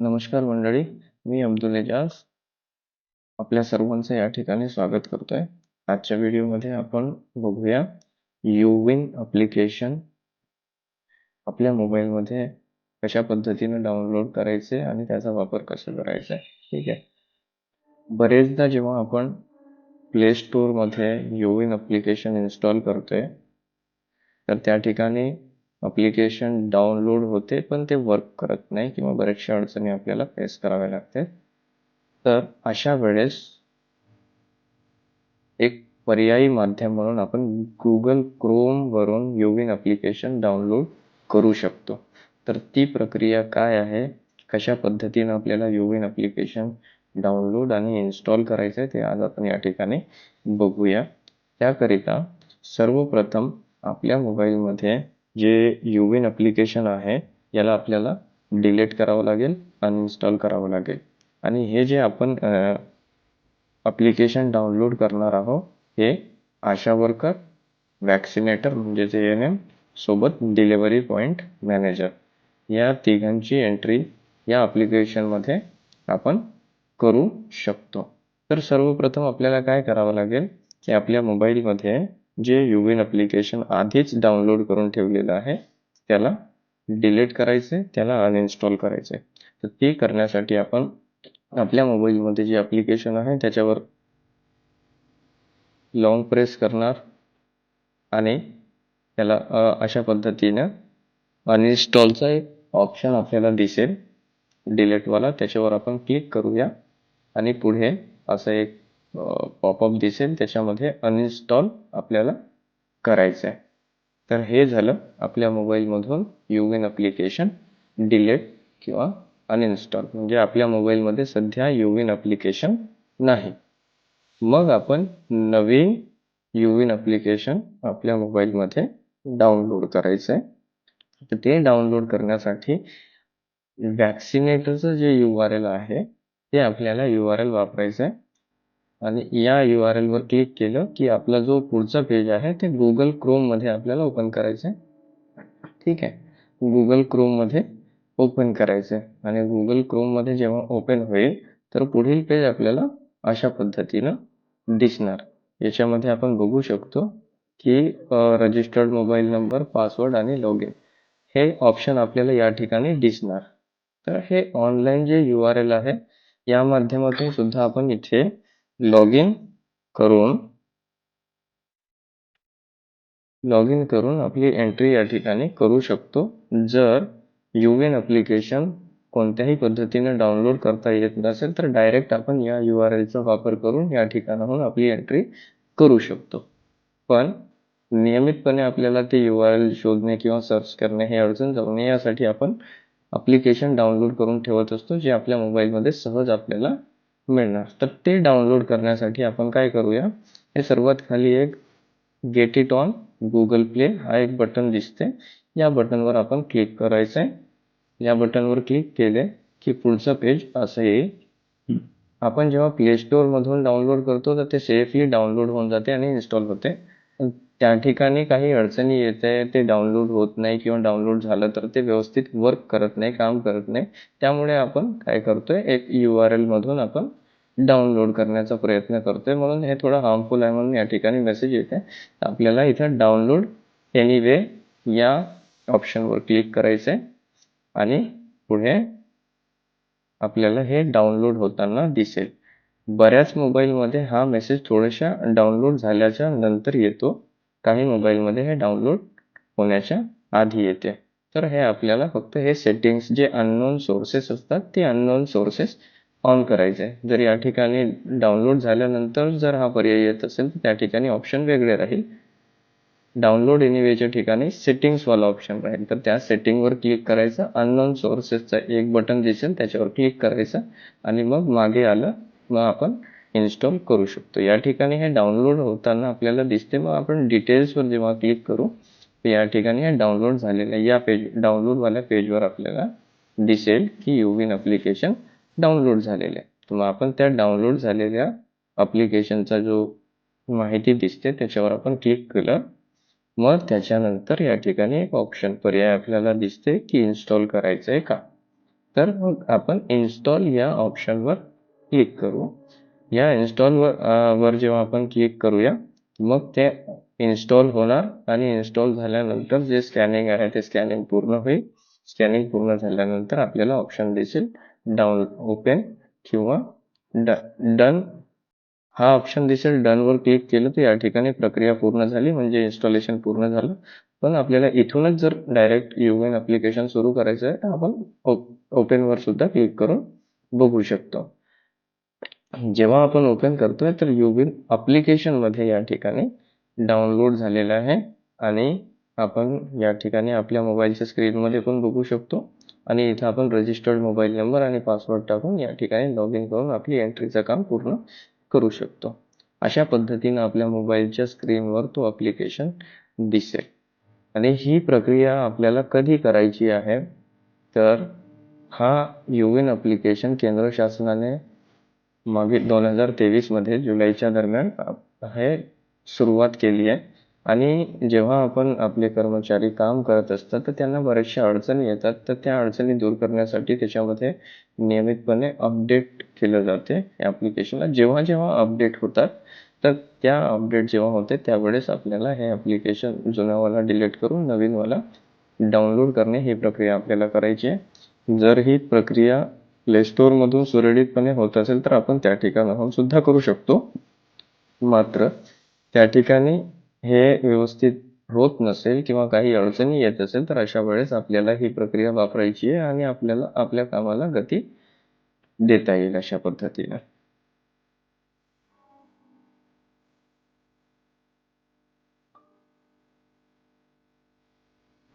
नमस्कार मंडळी, मी अब्दुल एजाज. आपल्या सर्वांचं या ठिकाणी स्वागत करतोय. आजच्या व्हिडिओमध्ये आपण बघूया युविन अप्लिकेशन आपल्या मोबाईलमध्ये कशा पद्धतीने डाउनलोड करायचे आणि त्याचा वापर कसा करायचा आहे. ठीक आहे. बरेचदा जेव्हा आपण प्ले स्टोअरमध्ये युविन अप्लिकेशन इन्स्टॉल करतोय, तर त्या ठिकाणी अप्लिकेशन डाउनलोड होते पण ते वर्क करत नाही किंवा बऱ्याचशा अडचणी आपल्याला फेस कराव्या लागतात. तर अशा वेळेस एक पर्यायी माध्यम म्हणून आपण गुगल क्रोमवरून युविन अप्लिकेशन डाउनलोड करू शकतो. तर ती प्रक्रिया काय आहे, कशा पद्धतीनं आपल्याला युविन अप्लिकेशन डाउनलोड आणि इन्स्टॉल करायचं आहे ते आज आपण या ठिकाणी बघूया. त्याकरिता सर्वप्रथम आपल्या मोबाईलमध्ये जे युविन ॲप्लिकेशन आहे याला आपल्याला डिलीट करावं लागेल, अनइन्स्टॉल करावं लागेल आणि हे जे आपण ॲप्लिकेशन डाउनलोड करणार आहोत हे आशा वर्कर, वॅक्सिनेटर म्हणजेच ए एन एम सोबत डिलिव्हरी पॉईंट मॅनेजर या तिघांची एंट्री या ॲप्लिकेशनमध्ये आपण करू शकतो. तर सर्वप्रथम आपल्याला काय करावं लागेल की आपल्या मोबाईलमध्ये जे युविन ॲप्लिकेशन आधीच डाउनलोड करून ठेवलेलं आहे त्याला डिलीट करायचे त्याला अनइन्स्टॉल करायचे तर ते करण्यासाठी आपण आपल्या मोबाईलमध्ये जे ॲप्लिकेशन आहे त्याच्यावर लॉन्ग प्रेस करणार आणि त्याला अशा पद्धतीनं अनइन्स्टॉलचा एक ऑप्शन आपल्याला दिसेल. डिलीटवाला त्याच्यावर आपण क्लिक करूया आणि पुढे असं एक पॉपअप दिसेल त्याच्यामध्ये अनइन्स्टॉल आपल्याला करायचं आहे तर हे झालं आपल्या मोबाईलमधून युविन ॲप्लिकेशन डिलीट किंवा अनइन्स्टॉल म्हणजे आपल्या मोबाईलमध्ये सध्या युविन ॲप्लिकेशन नाही. मग आपण नवीन युविन ॲप्लिकेशन आपल्या मोबाईलमध्ये डाउनलोड करायचं आहे. तर ते डाउनलोड करण्यासाठी वॅक्सिनेटरचं जे यू आर एल आहे ते आपल्याला यू आर एल वापरायचं आहे आणि या यू आर एलवर क्लिक केलं की आपला जो पुढचा पेज आहे ते गुगल क्रोममध्ये आपल्याला ओपन करायचं आहे. ठीक आहे. गुगल क्रोममध्ये ओपन करायचं आहे आणि गुगल क्रोममध्ये जेव्हा ओपन होईल तर पुढील पेज आपल्याला अशा पद्धतीनं दिसणार. याच्यामध्ये आपण बघू शकतो की रजिस्टर्ड मोबाईल नंबर, पासवर्ड आणि लॉग इन हे ऑप्शन आपल्याला या ठिकाणी दिसणार. तर हे ऑनलाईन जे यू आर एल आहे या माध्यमातून सुद्धा आपण इथे लॉग इन करून लॉग इन करून आपली एंट्री या ठिकाणी करू शकतो. जर यू एन अप्लिकेशन कोणत्याही पद्धतीने डाउनलोड करता येत नसेल तर डायरेक्ट आपण या यू आर एलचा वापर करून या ठिकाणाहून आपली एंट्री करू शकतो. पण नियमितपणे आपल्याला ते यू आर एल शोधणे किंवा सर्च करणे हे अडचण जाऊ नये यासाठी आपण अप्लिकेशन डाउनलोड करून ठेवत असतो जे आपल्या मोबाईलमध्ये सहज आपल्याला मिळणार. तर ते डाउनलोड करण्यासाठी आपण काय करूया हे सर्वात खाली एक get it on Google Play हा एक बटन दिसते या बटनवर आपण क्लिक करायचं आहे. या बटनवर क्लिक केले की पुढचं पेज असं येईल. आपण जेव्हा प्ले स्टोअरमधून डाउनलोड करतो तर ते सेफली डाउनलोड होऊन जाते आणि इन्स्टॉल होते. त्या ठिकाणी काही अडचणी येते ते डाउनलोड होत नाही किंवा डाउनलोड झालं तर ते व्यवस्थित वर्क करत नाही, काम करत नाही. त्यामुळे आपण काय करतोय एक यू आर एलमधून आपण डाउनलोड करण्याचा प्रयत्न करतोय म्हणून हे थोडं हार्मफुल आहे म्हणून या ठिकाणी मेसेज येते. आपल्याला इथं डाउनलोड एनिवे या ऑप्शनवर क्लिक करायचं आहे आणि पुढे आपल्याला हे डाउनलोड होताना दिसेल. बऱ्याच मोबाईलमध्ये हा मेसेज थोड्याशा डाउनलोड झाल्याच्यानंतर येतो. काही मोबाईलमध्ये हे डाउनलोड होण्याच्या आधी येते. तर हे आपल्याला फक्त हे सेटिंग्स जे अननोन सोर्सेस असतात ते अननोन सोर्सेस ऑन करायचं आहे. जर या ठिकाणी डाउनलोड झाल्यानंतर जर हा पर्याय येत असेल तर त्या ठिकाणी ऑप्शन वेगळे राहील. डाउनलोड एनिवेच्या ठिकाणी सेटिंग्सवाला ऑप्शन राहील. तर त्या सेटिंगवर क्लिक करायचं. अननोन सोर्सेसचं एक बटन दिसेल त्याच्यावर क्लिक करायचं आणि मग मागे आलं मग आपण इन्स्टॉल करू शकतो. या ठिकाणी हे डाउनलोड होताना आपल्याला दिसते. मग आपण डिटेल्सवर जेव्हा क्लिक करू तर या ठिकाणी हे डाउनलोड झालेलं या पेज डाउनलोडवाल्या पेजवर आपल्याला दिसेल की युविन ॲप्लिकेशन डाउनलोड झालेले तर मग आपण त्या डाउनलोड झालेल्या अप्लिकेशनचा जो माहिती दिसते त्याच्यावर आपण क्लिक केलं. मग त्याच्यानंतर या ठिकाणी एक ऑप्शन पर्याय आपल्याला दिसते की इन्स्टॉल करायचं आहे का? तर मग आपण इन्स्टॉल या ऑप्शनवर क्लिक करू या इन्स्टॉलवर वर जेव्हा आपण क्लिक करूया मग ते इन्स्टॉल होणार आणि इन्स्टॉल झाल्यानंतर जे स्कॅनिंग आहे ते स्कॅनिंग पूर्ण होईल स्कॅनिंग पूर्ण झाल्यानंतर आपल्याला ऑप्शन दिसेल डाउन ओपन किंवा डन हा ऑप्शन दिसेल. डनवर क्लिक केलं तर या ठिकाणी प्रक्रिया पूर्ण झाली. म्हणजे इन्स्टॉलेशन पूर्ण झालं. पण आपल्याला इथूनच जर डायरेक्ट युएन ॲप्लिकेशन सुरू करायचं आहे तर आपण ओपनवर सुद्धा क्लिक करून बघू शकतो. जेव्हा आपण ओपन करतोय तर युविन अप्लिकेशनमध्ये या ठिकाणी डाउनलोड झालेलं आहे. आणि आपण या ठिकाणी आपल्या मोबाईलच्या स्क्रीनमध्ये पण बघू शकतो. आणि इथं आपण रजिस्टर्ड मोबाईल नंबर आणि पासवर्ड टाकून या ठिकाणी लॉग इन करून आपली एंट्रीचं काम पूर्ण करू शकतो. अशा पद्धतीनं आपल्या मोबाईलच्या स्क्रीनवर तो ॲप्लिकेशन दिसेल. आणि ही प्रक्रिया आपल्याला कधी करायची आहे? तर हा युविन ॲप्लिकेशन केंद्र शासनाने मागे दोन हजार तेवीसमध्ये जुलैच्या दरम्यान हे सुरुवात केली आहे. आणि जेव्हा आपण आपले कर्मचारी काम करत असतात तर त्यांना बऱ्याचशा अडचणी येतात. तर त्या अडचणी दूर करण्यासाठी त्याच्यामध्ये नियमितपणे अपडेट केलं जाते या ॲप्लिकेशनला जेव्हा जेव्हा अपडेट होतात तर त्या अपडेट जेव्हा होते त्यावेळेस आपल्याला हे ॲप्लिकेशन जुनावाला डिलीट करून नवीनवाला डाउनलोड करणे ही प्रक्रिया आपल्याला करायची आहे. जर ही प्रक्रिया प्ले स्टोअरमधून सुरळीतपणे होत असेल तर आपण त्या ठिकाणाहून सुद्धा करू शकतो. मात्र त्या ठिकाणी हे व्यवस्थित होत नसेल किंवा काही अडचणी येत असेल तर अशा वेळेस आपल्याला ही प्रक्रिया वापरायची आहे आणि आपल्याला आपल्या कामाला गती देता येईल अशा पद्धतीनं.